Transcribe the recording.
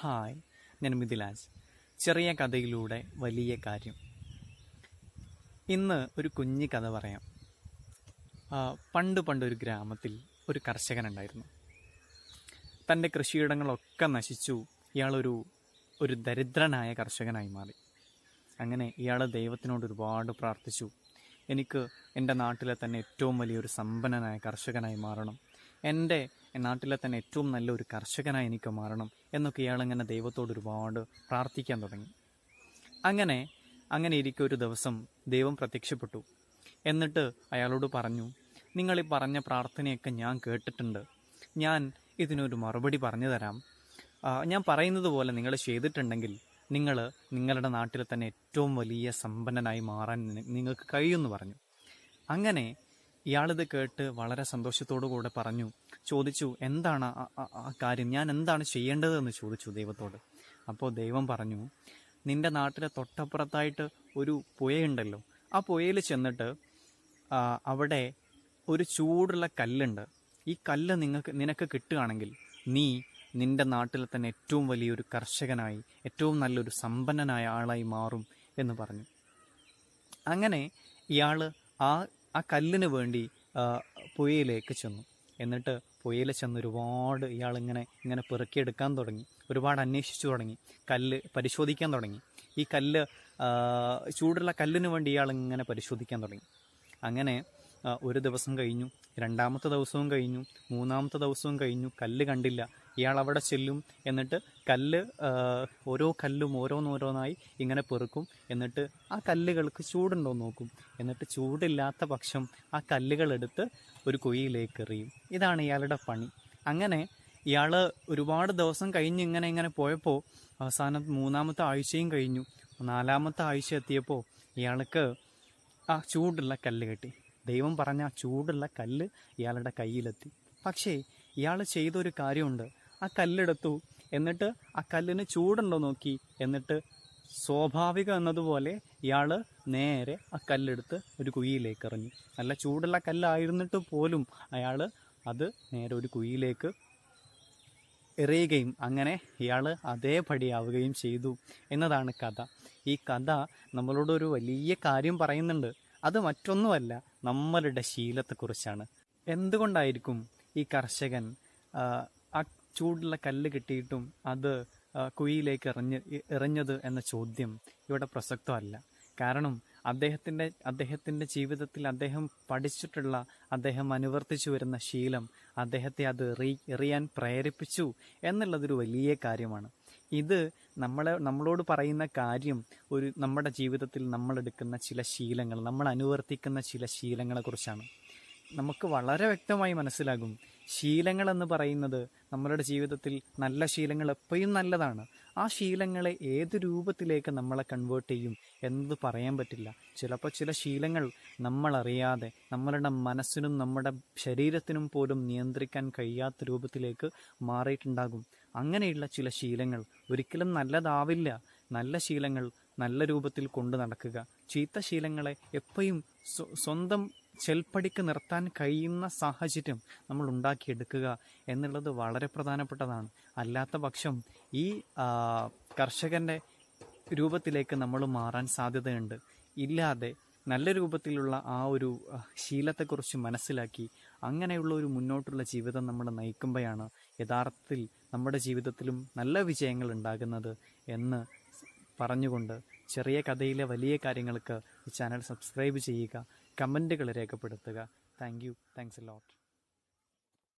Hi ഞാൻ മിഥിലാജ്. ചെറിയ കഥയിലൂടെ വലിയ കാര്യം. ഇന്ന് ഒരു കുഞ്ഞു കഥ പറയാം. പണ്ട് പണ്ട് ഒരു ഗ്രാമത്തിൽ ഒരു കർഷകനുണ്ടായിരുന്നു. തന്റെ കൃഷിയിടങ്ങളൊക്കെ നശിച്ചു. ഇയാളൊരു ഒരു ദരിദ്രനായ കർഷകനായി മാറി. അങ്ങനെ ഇയാൾ ദൈവത്തിനോട് ഒരുപാട് പ്രാർത്ഥിച്ചു. എനിക്ക് എന്റെ നാട്ടിലെ തന്നെ ഏറ്റവും വലിയൊരു സമ്പന്നനായ കർഷകനായി മാറണം. എന്റെ നാട്ടിലെ തന്നെ ഏറ്റവും നല്ലൊരു കർഷകനായി എനിക്ക് മാറണം എന്നൊക്കെ ഇയാളിങ്ങനെ ദൈവത്തോട് ഒരുപാട് പ്രാർത്ഥിക്കാൻ തുടങ്ങി. അങ്ങനെ അങ്ങനെ ഇരിക്കെ ഒരു ദിവസം ദൈവം പ്രത്യക്ഷപ്പെട്ടു. എന്നിട്ട് അയാളോട് പറഞ്ഞു നിങ്ങൾ ഈ പറഞ്ഞ പ്രാർത്ഥനയൊക്കെ ഞാൻ കേട്ടിട്ടുണ്ട്. ഞാൻ ഇതിനൊരു മറുപടി പറഞ്ഞു തരാം. ഞാൻ പറയുന്നത് പോലെ നിങ്ങൾ ചെയ്തിട്ടുണ്ടെങ്കിൽ നിങ്ങൾ നിങ്ങളുടെ നാട്ടിൽ തന്നെ ഏറ്റവും വലിയ സമ്പന്നനായി മാറാൻ നിങ്ങൾക്ക് കഴിയുമെന്ന് പറഞ്ഞു. അങ്ങനെ ഇയാളിത് കേട്ട് വളരെ കൂടെ പറഞ്ഞു ചോദിച്ചു എന്താണ് ആ കാര്യം? ഞാൻ എന്താണ് ചെയ്യേണ്ടതെന്ന് ചോദിച്ചു ദൈവത്തോട്. അപ്പോൾ ദൈവം പറഞ്ഞു നിന്റെ നാട്ടിലെ തൊട്ടപ്പുറത്തായിട്ട് ഒരു പുഴയുണ്ടല്ലോ. ആ പുഴയിൽ ചെന്നിട്ട് അവിടെ ഒരു ചൂടുള്ള കല്ലുണ്ട്. ഈ കല്ല് നിങ്ങൾക്ക് നിനക്ക് കിട്ടുകയാണെങ്കിൽ നീ നിന്റെ നാട്ടിലെ തന്നെ ഏറ്റവും വലിയൊരു കർഷകനായി ഏറ്റവും നല്ലൊരു സമ്പന്നനായ ആളായി മാറും എന്ന് പറഞ്ഞു. അങ്ങനെ ഇയാൾ ആ ആ കല്ലിന് വേണ്ടി പുഴയിലേക്ക് ചെന്നു. എന്നിട്ട് പുഴയിൽ ചെന്ന് ഒരുപാട് ഇയാളിങ്ങനെ ഇങ്ങനെ പെറുക്കിയെടുക്കാൻ തുടങ്ങി. ഒരുപാട് അന്വേഷിച്ചു തുടങ്ങി. കല്ല് പരിശോധിക്കാൻ തുടങ്ങി. ഈ കല്ല് ചൂടുള്ള കല്ലിന് വേണ്ടി ഇയാൾ ഇങ്ങനെ പരിശോധിക്കാൻ തുടങ്ങി. അങ്ങനെ ഒരു ദിവസം കഴിഞ്ഞു രണ്ടാമത്തെ ദിവസവും കഴിഞ്ഞു മൂന്നാമത്തെ ദിവസവും കഴിഞ്ഞു കല്ല് കണ്ടില്ല. ഇയാൾ അവിടെ ചെല്ലും എന്നിട്ട് കല്ല് ഓരോ കല്ലും ഓരോന്നോരോന്നായി ഇങ്ങനെ പെറുക്കും. എന്നിട്ട് ആ കല്ലുകൾക്ക് ചൂടുണ്ടോ നോക്കും. എന്നിട്ട് ചൂടില്ലാത്ത പക്ഷം ആ കല്ലുകളെടുത്ത് ഒരു കുഴിയിലേക്ക് എറിയും. ഇതാണ് ഇയാളുടെ പണി. അങ്ങനെ ഇയാൾ ഒരുപാട് ദിവസം കഴിഞ്ഞ് ഇങ്ങനെ ഇങ്ങനെ പോയപ്പോൾ അവസാനം മൂന്നാമത്തെ ആഴ്ചയും കഴിഞ്ഞു. നാലാമത്തെ ആഴ്ച എത്തിയപ്പോൾ ഇയാൾക്ക് ആ ചൂടുള്ള കല്ല് കിട്ടി. ദൈവം പറഞ്ഞ ചൂടുള്ള കല്ല് ഇയാളുടെ കയ്യിലെത്തി. പക്ഷേ ഇയാൾ ചെയ്തൊരു കാര്യമുണ്ട്. ആ കല്ലെടുത്തു. എന്നിട്ട് ആ കല്ലിന് ചൂടുണ്ടോ നോക്കി. എന്നിട്ട് സ്വാഭാവികം എന്നതുപോലെ ഇയാൾ നേരെ ആ കല്ലെടുത്ത് ഒരു കുഴിയിലേക്ക് എറിഞ്ഞു നല്ല ചൂടുള്ള കല്ലായിരുന്നിട്ട് പോലും അയാൾ അത് നേരെ ഒരു കുഴിയിലേക്ക് എറിയുകയും അങ്ങനെ ഇയാൾ അതേപടിയാവുകയും ചെയ്തു. എന്നതാണ് കഥ. ഈ കഥ നമ്മളോടൊരു വലിയ കാര്യം പറയുന്നുണ്ട്. അത് മറ്റൊന്നുമല്ല നമ്മളുടെ ശീലത്തെക്കുറിച്ചാണ്. എന്തുകൊണ്ടായിരിക്കും ഈ കർഷകൻ ആ, ചൂടുള്ള കല്ല് കിട്ടിയിട്ടും അത് കുഴിയിലേക്ക് എറിഞ്ഞ് എറിഞ്ഞത് എന്ന ചോദ്യം ഇവിടെ പ്രസക്തമല്ല. കാരണം അദ്ദേഹത്തിന്റെ അദ്ദേഹത്തിന്റെ ജീവിതത്തിൽ അദ്ദേഹം പഠിച്ചിട്ടുള്ള അദ്ദേഹം അനുവർത്തിച്ചു വരുന്ന ശീലം അദ്ദേഹത്തെ അത് എറി എറിയാൻ പ്രേരിപ്പിച്ചു എന്നുള്ളതൊരു വലിയ കാര്യമാണ്. ഇത് നമ്മളെ നമ്മളോട് പറയുന്ന കാര്യം ഒരു നമ്മുടെ ജീവിതത്തിൽ നമ്മളെടുക്കുന്ന ചില ശീലങ്ങൾ നമ്മൾ അനുവർത്തിക്കുന്ന ചില ശീലങ്ങളെക്കുറിച്ചാണ്. നമുക്ക് വളരെ വ്യക്തമായി മനസ്സിലാകും. ശീലങ്ങൾ എന്ന് പറയുന്നത് നമ്മളുടെ ജീവിതത്തിൽ നല്ല ശീലങ്ങൾ എപ്പോഴും നല്ലതാണ്. ആ ശീലങ്ങളെ ഏത് രൂപത്തിലേക്ക് നമ്മളെ കൺവേർട്ട് ചെയ്യും എന്നത് പറയാൻ പറ്റില്ല. ചിലപ്പോൾ ചില ശീലങ്ങൾ നമ്മളറിയാതെ നമ്മളുടെ മനസ്സിനും നമ്മുടെ ശരീരത്തിനും പോലും നിയന്ത്രിക്കാൻ കഴിയാത്ത രൂപത്തിലേക്ക് മാറിയിട്ടുണ്ടാകും. അങ്ങനെയുള്ള ചില ശീലങ്ങൾ ഒരിക്കലും നല്ലതാവില്ല. നല്ല ശീലങ്ങൾ നല്ല രൂപത്തിൽ കൊണ്ടു നടക്കുക. ചീത്ത ശീലങ്ങളെ എപ്പോഴും സ്വന്തം ചെൽപ്പടിക്ക് നിർത്താൻ കഴിയുന്ന സാഹചര്യം നമ്മൾ ഉണ്ടാക്കിയെടുക്കുക എന്നുള്ളത് വളരെ പ്രധാനപ്പെട്ടതാണ്. അല്ലാത്ത പക്ഷം ഈ കർഷകന്റെ രൂപത്തിലേക്ക് നമ്മൾ മാറാൻ സാധ്യതയുണ്ട്. ഇല്ലാതെ നല്ല രൂപത്തിലുള്ള ആ ഒരു ശീലത്തെക്കുറിച്ച് മനസ്സിലാക്കി അങ്ങനെയുള്ള ഒരു മുന്നോട്ടുള്ള ജീവിതം നമ്മൾ നയിക്കുമ്പോഴാണ് യഥാർത്ഥത്തിൽ നമ്മുടെ ജീവിതത്തിലും നല്ല വിജയങ്ങൾ ഉണ്ടാകുന്നത് എന്ന് പറഞ്ഞുകൊണ്ട് ചെറിയ കഥയിലെ വലിയ കാര്യങ്ങൾക്ക് ഈ ചാനൽ സബ്സ്ക്രൈബ് ചെയ്യുക. കമന്റുകൾ രേഖപ്പെടുത്തുക. Thank you. Thanks a lot.